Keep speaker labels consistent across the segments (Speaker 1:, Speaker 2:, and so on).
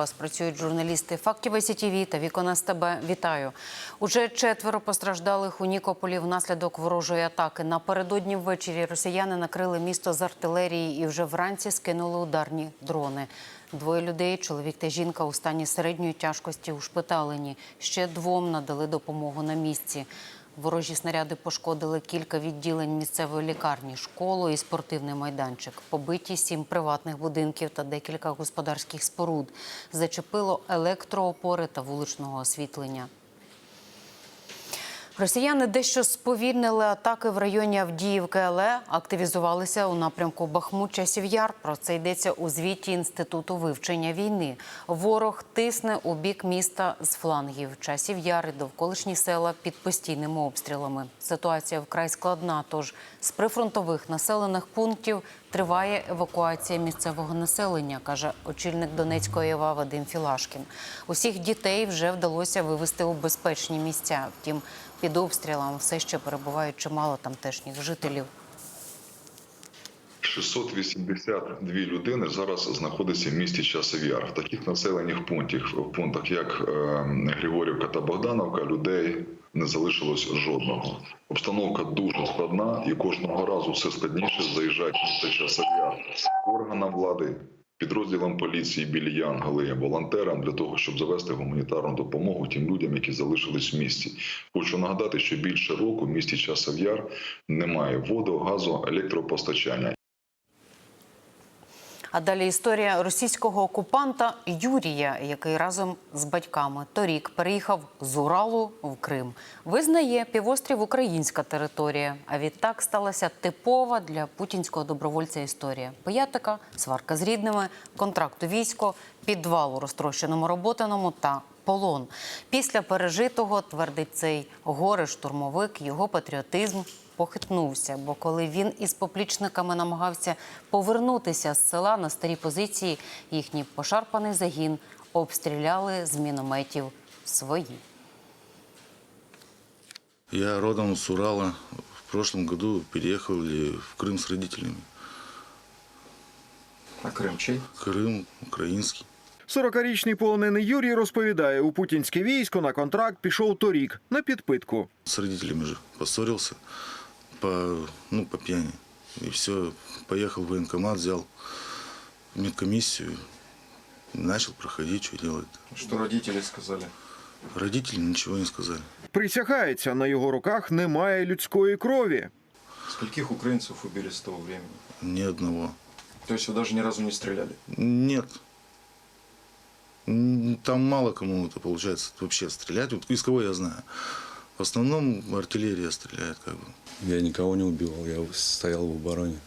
Speaker 1: Вас працюють журналісти Фактів СІТІВІ та Вікона СТБ. Вітаю. Уже четверо постраждалих у Нікополі внаслідок ворожої атаки. Напередодні ввечері росіяни накрили місто з артилерії і вже вранці скинули ударні дрони. Двоє людей, чоловік та жінка у стані середньої тяжкості ушпиталені. Ще двом надали допомогу на місці. Ворожі снаряди пошкодили кілька відділень місцевої лікарні, школу і спортивний майданчик. Побиті сім приватних будинків та декілька господарських споруд. Зачепило електроопори та вуличного освітлення. Росіяни дещо сповільнили атаки в районі Авдіївки, але активізувалися у напрямку Бахмут часів Яр. Про це йдеться у звіті Інституту вивчення війни. Ворог тисне у бік міста з флангів. Часів Яр і довколишні села під постійними обстрілами. Ситуація вкрай складна. Тож з прифронтових населених пунктів триває евакуація місцевого населення, каже очільник Донецької ОВА Вадим Філашкін. Усіх дітей вже вдалося вивезти у безпечні місця. Втім, під обстрілами все ще перебувають чимало тамтешніх жителів.
Speaker 2: 682 людини зараз знаходяться в місті Часов Яр. В таких населених пунктах, пунктах, як е, Григорівка та Богдановка, людей не залишилось жодного. Обстановка дуже складна, і кожного разу все складніше заїжджають в місто Часов органам влади. Підрозділам поліції білі Янголи, волонтерам для того, щоб завести гуманітарну допомогу тим людям, які залишились в місті. Хочу нагадати, що більше року в місті Часов Яр немає воду, газу, електропостачання.
Speaker 1: А далі історія російського окупанта Юрія, який разом з батьками торік переїхав з Уралу в Крим. Визнає півострів українська територія. А відтак сталася типова для путінського добровольця історія: пиятика, сварка з рідними, контракт у військо, підвал у розтрощеному роботаному та полон. Після пережитого твердить цей горе-штурмовик, його патріотизм похитнувся, бо коли він із поплічниками намагався повернутися з села на старі позиції, їхній пошарпаний загін обстріляли з мінометів свої.
Speaker 3: Я родом с Урала. В прошлом году переехали в Крым с родителями.
Speaker 4: А Крим чий?
Speaker 3: Крым украинский.
Speaker 5: 40-річний полонений Юрій розповідає, у путінське військо на контракт пішов торік на підпитку.
Speaker 3: С родителями же поссорился по, ну, по пьяни. И все, поехал в военкомат, взял медкомиссию, начал проходить, что делать.
Speaker 4: Що родителі сказали?
Speaker 3: Родители ничего не сказали.
Speaker 5: Присягається, на його руках немає людської крові.
Speaker 4: Скольких українців убили з того времени?
Speaker 3: Ни одного.
Speaker 4: То есть вы даже ни разу не стреляли?
Speaker 3: Нет. М, Там мало кому это получается вообще стрелять. Вот из кого я знаю. В основном артиллерия стреляет как бы.
Speaker 6: Я никого не убивал, я стоял в обороне.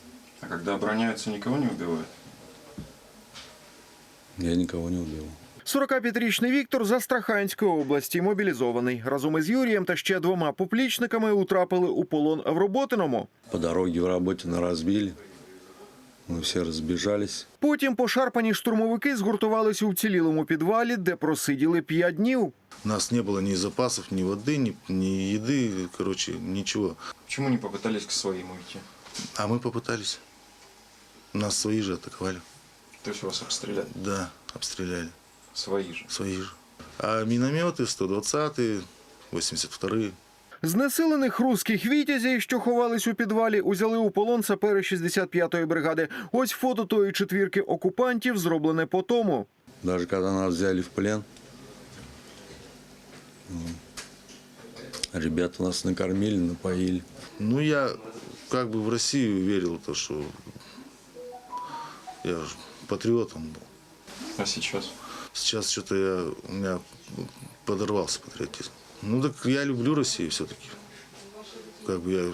Speaker 4: А когда обороняются, никого не убивают?
Speaker 6: Я никого не убивал.
Speaker 5: 45-річний Віктор з Астраханської області мобілізований. Разом із Юрієм та ще двома поплічниками утрапили у полон в Роботиному.
Speaker 6: По дороге в работе на разбили. Мы все разбежались.
Speaker 5: Потім пошарпані штурмовики згуртувались у вцілілому підвалі, де просиділи п'ять днів.
Speaker 3: У нас не было ни запасов, ни воды, ни, ни еды, короче, ничего.
Speaker 4: Почему не попытались к своим уйти?
Speaker 3: А мы попытались. Нас свои же атаковали.
Speaker 4: То есть вас обстреляли?
Speaker 3: Да, обстреляли.
Speaker 4: Свои же.
Speaker 3: Свои же. А минометы 120-е, 82-е.
Speaker 5: Знесилених русських вітязів, що ховались у підвалі, узяли у полон сапери 65-ї бригади. Ось фото тої четвірки окупантів, зроблене по тому.
Speaker 6: Даже когда нас взяли в плен, ребята нас накормили, напоили.
Speaker 3: Ну, я как бы в Россию верил, то, что я же патриотом был.
Speaker 4: А сейчас?
Speaker 3: Сейчас что-то я, у меня подорвался патриотизм. Ну так я люблю Россию все-таки. Как бы я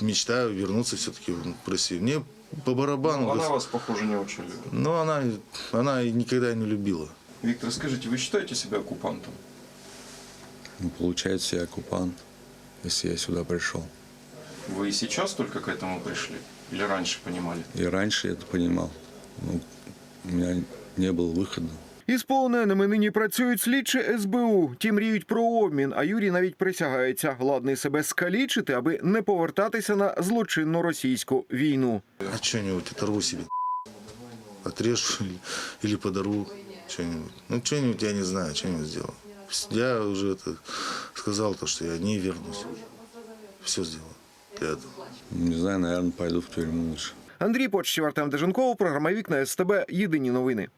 Speaker 3: мечтаю вернуться все-таки в Россию. Мне по барабану.
Speaker 4: Ну, она
Speaker 3: гос-
Speaker 4: вас, похоже, не очень любит.
Speaker 3: Но она, она и никогда не любила.
Speaker 4: Виктор, скажите, вы считаете себя оккупантом?
Speaker 6: Ну, получается, я оккупант, если я сюда пришел.
Speaker 4: Вы и сейчас только к этому пришли? Или раньше понимали?
Speaker 6: И раньше я это понимал. Ну, у меня не было выхода.
Speaker 5: Із полоненими нині працюють слідчі СБУ. Ті мріють про обмін, а Юрій навіть присягається, ладний себе скалічити, аби не повертатися на злочинну російську війну.
Speaker 3: А что-нибудь оторву себе. Отрежу или подорву. что-нибудь. Ну, что-нибудь я не знаю, что-нибудь сделал. Я уже это сказал, то, что я не вернусь. Все сделал для.
Speaker 6: Не знаю, наверное, пойду в тюрьму лучше.
Speaker 5: Андрій Почтів, Артем Деженков, програма Вікна СТБ. Єдині новини.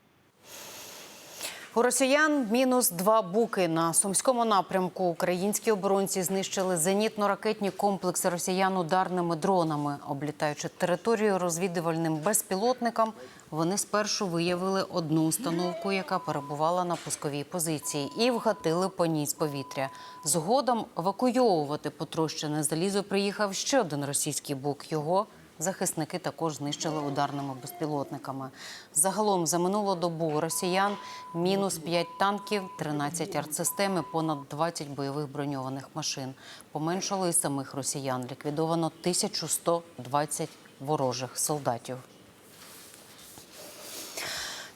Speaker 1: У росіян мінус два буки на сумському напрямку. Українські оборонці знищили зенітно-ракетні комплекси росіян ударними дронами. Облітаючи територію розвідувальним безпілотникам, вони спершу виявили одну установку, яка перебувала на пусковій позиції, і вгатили по ній з повітря. Згодом евакуйовувати потрощене залізо приїхав ще один російський бук. Його Захисники також знищили ударними безпілотниками. Загалом за минулу добу росіян мінус 5 танків, 13 артсистем і понад 20 бойових броньованих машин. Поменшало і самих росіян. Ліквідовано 1120 ворожих солдатів.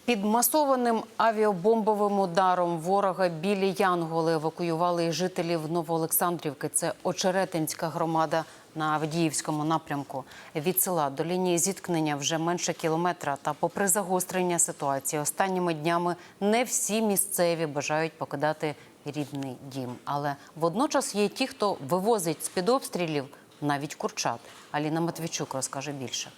Speaker 1: Під масованим авіабомбовим ударом ворога білі Янголи евакуювали і жителів Новоолександрівки. Це Очеретинська громада на Авдіївському напрямку. Від села до лінії зіткнення вже менше кілометра. Та, попри загострення ситуації, останніми днями не всі місцеві бажають покидати рідний дім. Але водночас є ті, хто вивозить з під обстрілів навіть курчат. Аліна Матвійчук розкаже більше.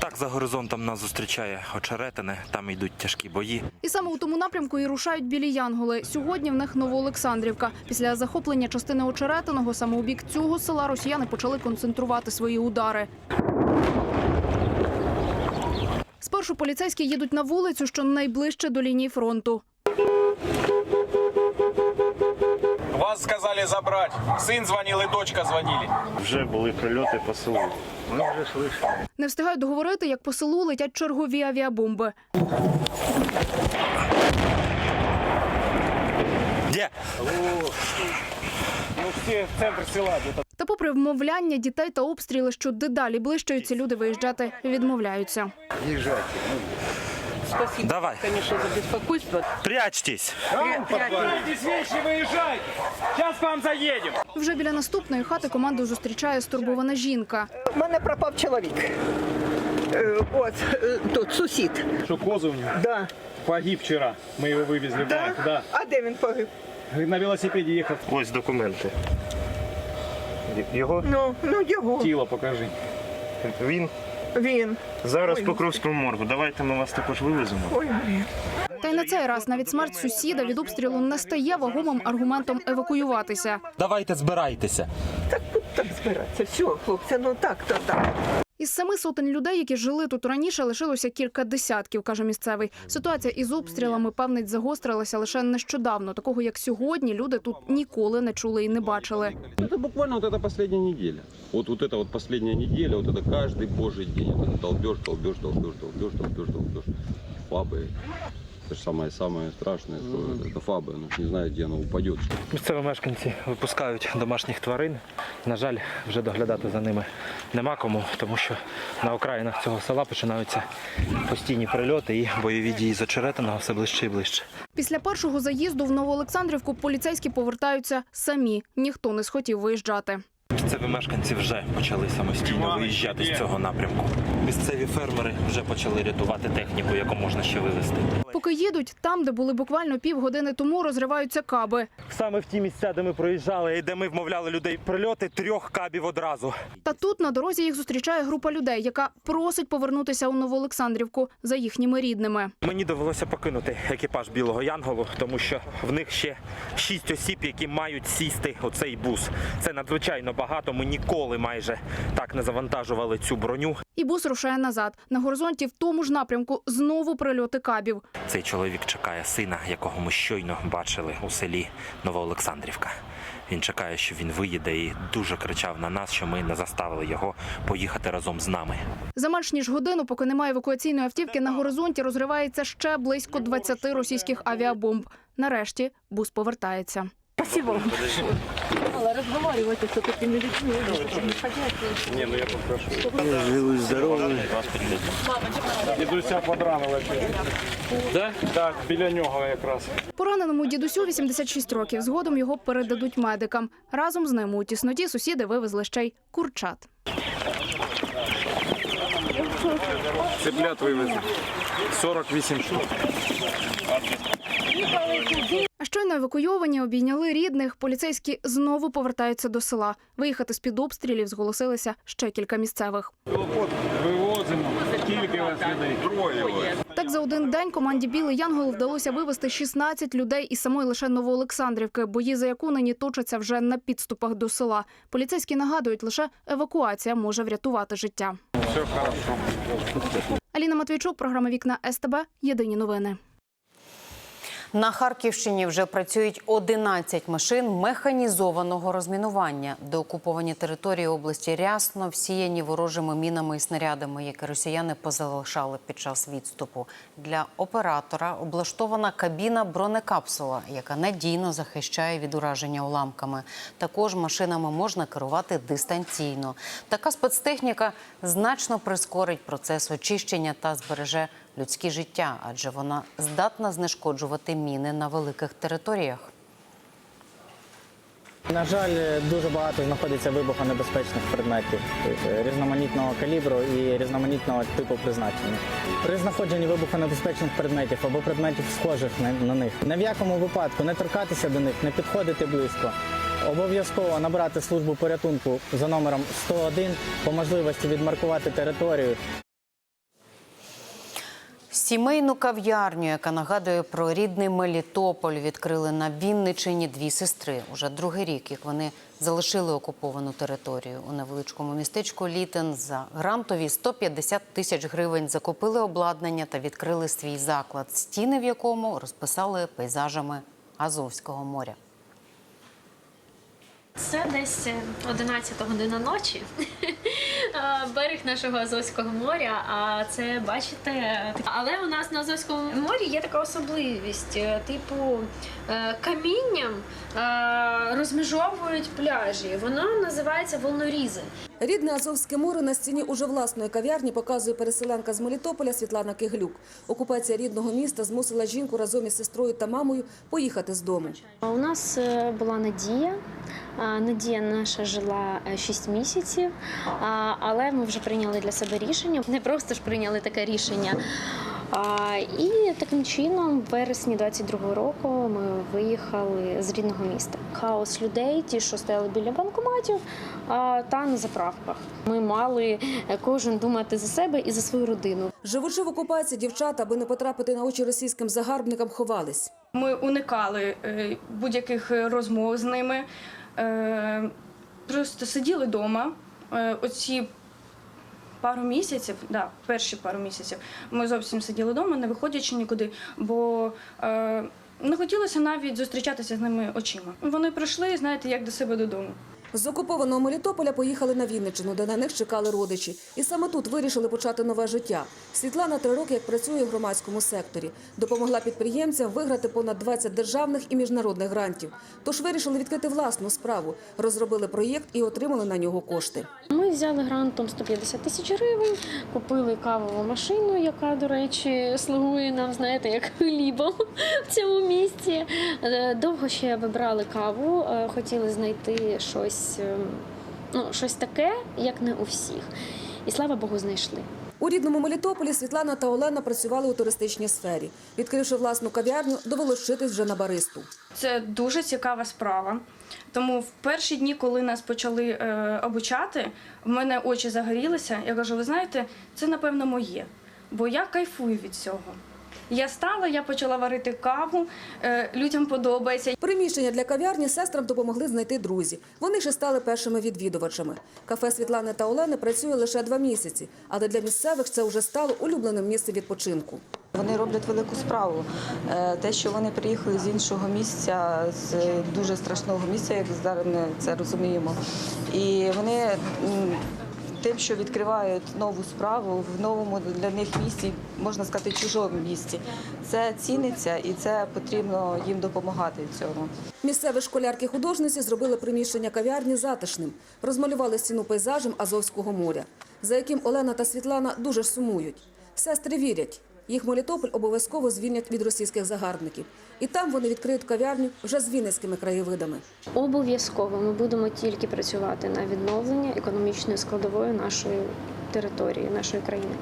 Speaker 7: Так за горизонтом нас зустрічає очеретини, там йдуть тяжкі бої.
Speaker 8: І саме у тому напрямку і рушають білі Янголи. Сьогодні в них Новоолександрівка. Після захоплення частини очеретиного саме у бік цього села росіяни почали концентрувати свої удари. Спершу поліцейські їдуть на вулицю, що найближче до лінії фронту.
Speaker 9: Вас сказали забрать. Сын звонил и дочка звонили.
Speaker 10: Вже були прильоти по селу. Ми вже слышали.
Speaker 8: Не встигають договорити, як по селу летять чергові авіабомби.
Speaker 7: Де?
Speaker 10: Ну всі в центр села.
Speaker 8: Та попри вмовляння дітей та обстріли, що дедалі ці люди виїжджати відмовляються.
Speaker 7: Давай.
Speaker 11: конечно, за беспокойство.
Speaker 7: Прячьтесь.
Speaker 9: Берите вещи, выезжайте. Сейчас вам заедем.
Speaker 8: Вже біля наступної хати команду зустрічає стурбована жінка.
Speaker 11: У мене пропав чоловік. Е, От, е, тут сусід.
Speaker 10: Що козу в нього
Speaker 11: Да.
Speaker 10: погиб вчора. Ми його вивезли в
Speaker 11: Да?
Speaker 10: банк. Да.
Speaker 11: А де він погиб?
Speaker 10: На велосипеді їхав. Ось документи. Його
Speaker 11: Ну, ну його.
Speaker 10: тіло покажи. Він
Speaker 11: Він.
Speaker 10: зараз
Speaker 11: Ой,
Speaker 10: Покровському моргу. Давайте ми вас також вивеземо.
Speaker 11: Ой, блін.
Speaker 8: Та й на цей раз навіть смерть сусіда від обстрілу не стає вагомим аргументом евакуюватися.
Speaker 7: Давайте збирайтеся.
Speaker 11: Так так збиратися. Все, хлопці, ну так, то так.
Speaker 8: Із семи сотень людей, які жили тут раніше, лишилося кілька десятків, каже місцевий. Ситуація із обстрілами, певнить, загострилася лише нещодавно. Такого як сьогодні, люди тут ніколи не чули і не бачили.
Speaker 12: Это буквально вот эта последняя неделя. Вот, вот это вот последняя неделя, вот это каждый божий день. Вот это долбеж, долбеж, долбеж, долбеж, долбеж, долбеж. Фабы. Это же самое-самое страшное, что это фабы. Она ж не знает, где она упадет.
Speaker 9: Місцеві мешканці випускають домашніх тварин. На жаль, вже доглядати за ними нема кому, тому що на окраїнах цього села починаються постійні прильоти і бойові дії з очеретиного все ближче і ближче.
Speaker 8: Після першого заїзду в Новоолександрівку поліцейські повертаються самі. Ніхто не схотів виїжджати.
Speaker 7: Місцеві мешканці вже почали самостійно виїжджати з цього напрямку. Місцеві фермери вже почали рятувати техніку, яку можна ще вивезти.
Speaker 8: Поки їдуть, там, де були буквально півгодини тому, розриваються каби.
Speaker 9: Саме в ті місця, де ми проїжджали і де ми вмовляли людей прильоти, трьох кабів одразу.
Speaker 8: Та тут на дорозі їх зустрічає група людей, яка просить повернутися у Новоолександрівку за їхніми рідними.
Speaker 9: Мені довелося покинути екіпаж білого Янголу, тому що в них ще шість осіб, які мають сісти у цей бус. Це надзвичайно багато. Ми ніколи майже так не завантажували цю броню.
Speaker 8: І бус рушає назад. На горизонті в тому ж напрямку знову прильоти кабів.
Speaker 7: Цей чоловік чекає сина, якого ми щойно бачили у селі Новоолександрівка. Він чекає, що він виїде і дуже кричав на нас, що ми не заставили його поїхати разом з нами.
Speaker 8: За менш ніж годину, поки немає евакуаційної автівки, на горизонті розривається ще близько 20 російських авіабомб. Нарешті бус повертається.
Speaker 11: Спасибо. Мало разговаривать с такими людьми.
Speaker 10: Ні, ну я попрошу. Живий, здоровий. Дідуся подранили. Так? Так, біля нього якраз.
Speaker 8: Пораненому дідусю 86 років. Згодом його передадуть медикам. Разом з ним у тісноті сусіди вивезли ще й курчат.
Speaker 10: Цеплят вивезли. 48 штук.
Speaker 8: А щойно евакуйовані обійняли рідних. Поліцейські знову повертаються до села. Виїхати з під обстрілів зголосилися ще кілька місцевих.
Speaker 10: Вивозимо. Скільки вас людей? Троє.
Speaker 8: Так за один день команді Білий Янгол вдалося вивезти 16 людей із самої лише Новоолександрівки, бої за яку нині точаться вже на підступах до села. Поліцейські нагадують, лише евакуація може врятувати життя.
Speaker 10: Все хорошо.
Speaker 8: Аліна Матвійчук, програма Вікна СТБ. Єдині новини.
Speaker 1: На Харківщині вже працюють 11 машин механізованого розмінування. Деокуповані території області рясно всіяні ворожими мінами і снарядами, які росіяни позалишали під час відступу. Для оператора облаштована кабіна бронекапсула, яка надійно захищає від ураження уламками. Також машинами можна керувати дистанційно. Така спецтехніка значно прискорить процес очищення та збереже людські життя, адже вона здатна знешкоджувати міни на великих територіях.
Speaker 13: На жаль, дуже багато знаходиться вибухонебезпечних предметів тобто різноманітного калібру і різноманітного типу призначення. При знаходженні вибухонебезпечних предметів або предметів схожих на, них ні в якому випадку не торкатися до них, не підходити близько. Обов'язково набрати службу порятунку за номером 101, по можливості відмаркувати територію
Speaker 1: Сімейну кав'ярню, яка нагадує про рідний Мелітополь, відкрили на Вінничині дві сестри. Уже другий рік, як вони залишили окуповану територію. У невеличкому містечку Літен за грантові 150 тисяч гривень закупили обладнання та відкрили свій заклад, стіни в якому розписали пейзажами Азовського моря.
Speaker 14: Це десь 11 година ночі. Е, Берег нашого Азовського моря. А це бачите, але у нас на Азовському морі є така особливість. е, Типу е, камінням е, розмежовують пляжі. Воно називається волнорізи.
Speaker 15: Рідне Азовське море на стіні уже власної кав'ярні показує переселенка з Мелітополя Світлана Киглюк. Окупація рідного міста змусила жінку разом із сестрою та мамою поїхати з дому.
Speaker 14: У нас е, була Надія. Надія наша жила 6 місяців, але ми вже прийняли для себе рішення. Не просто ж прийняли таке рішення. І таким чином, в вересні 22-го року, ми виїхали з рідного міста. Хаос людей, ті, що стояли біля банкоматів та на заправках. Ми мали е, кожен думати за себе і за свою родину.
Speaker 15: Живучи в окупації, дівчата, аби не потрапити на очі російським загарбникам, ховались.
Speaker 16: Ми уникали е, будь-яких е, розмов з ними. Е, Просто сиділи вдома. Оці пару місяців, да, перші пару місяців, ми зовсім сиділи вдома, не виходячи нікуди, бо е, не хотілося навіть зустрічатися з ними очима. Вони прийшли, знаєте, як до себе додому.
Speaker 15: З окупованого Мелітополя поїхали на Вінниччину, де на них чекали родичі. І саме тут вирішили почати нове життя. Світлана три роки як працює в громадському секторі. Допомогла підприємцям виграти понад 20 державних і міжнародних грантів. Тож вирішили відкрити власну справу, розробили проєкт і отримали на нього кошти.
Speaker 14: Ми взяли грантом 150 тисяч гривень, купили кавову машину, яка, до речі, слугує нам, знаєте, як хлібом в цьому місті. Е, Довго ще вибрали каву, е, хотіли знайти щось, е, ну, щось таке, як не у всіх. І слава Богу, знайшли.
Speaker 15: У рідному Мелітополі Світлана та Олена працювали у туристичній сфері. Відкривши власну кав'ярню, довелося вчитись вже на баристу.
Speaker 16: Це дуже цікава справа. Тому в перші дні, коли нас почали е, обучати, в мене очі загорілися. Я кажу, ви знаєте, це напевно моє, бо я кайфую від цього. Я стала, я почала варити каву, е, людям подобається.
Speaker 15: Приміщення для кав'ярні сестрам допомогли знайти друзі. Вони ще стали першими відвідувачами. Кафе Світлани та Олени працює лише два місяці, але для місцевих це вже стало улюбленим місцем відпочинку.
Speaker 17: Вони роблять велику справу. Е, Те, що вони приїхали з іншого місця, з дуже страшного місця, як зараз ми це розуміємо. І вони тим, що відкривають нову справу в новому для них місці, можна сказати, чужому місці. Це ціниться і це потрібно їм допомагати в цьому.
Speaker 15: Місцеві школярки-художниці зробили приміщення кав'ярні затишним, розмалювали стіну пейзажем Азовського моря, за яким Олена та Світлана дуже сумують. Сестри вірять, їх Мелітополь обов'язково звільнять від російських загарбників. І там вони відкриють кав'ярню вже з вінницькими краєвидами.
Speaker 14: Обов'язково ми будемо тільки працювати на відновлення економічної складової нашої території, нашої країни.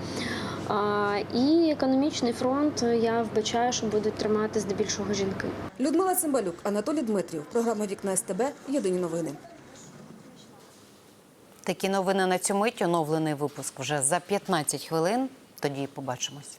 Speaker 14: А, І економічний фронт я вбачаю, що будуть тримати здебільшого жінки.
Speaker 15: Людмила Цимбалюк, Анатолій Дмитрів. Програма Вікна СТБ. Єдині новини.
Speaker 1: Такі новини на цю мить. Оновлений випуск вже за 15 хвилин. Тоді побачимось.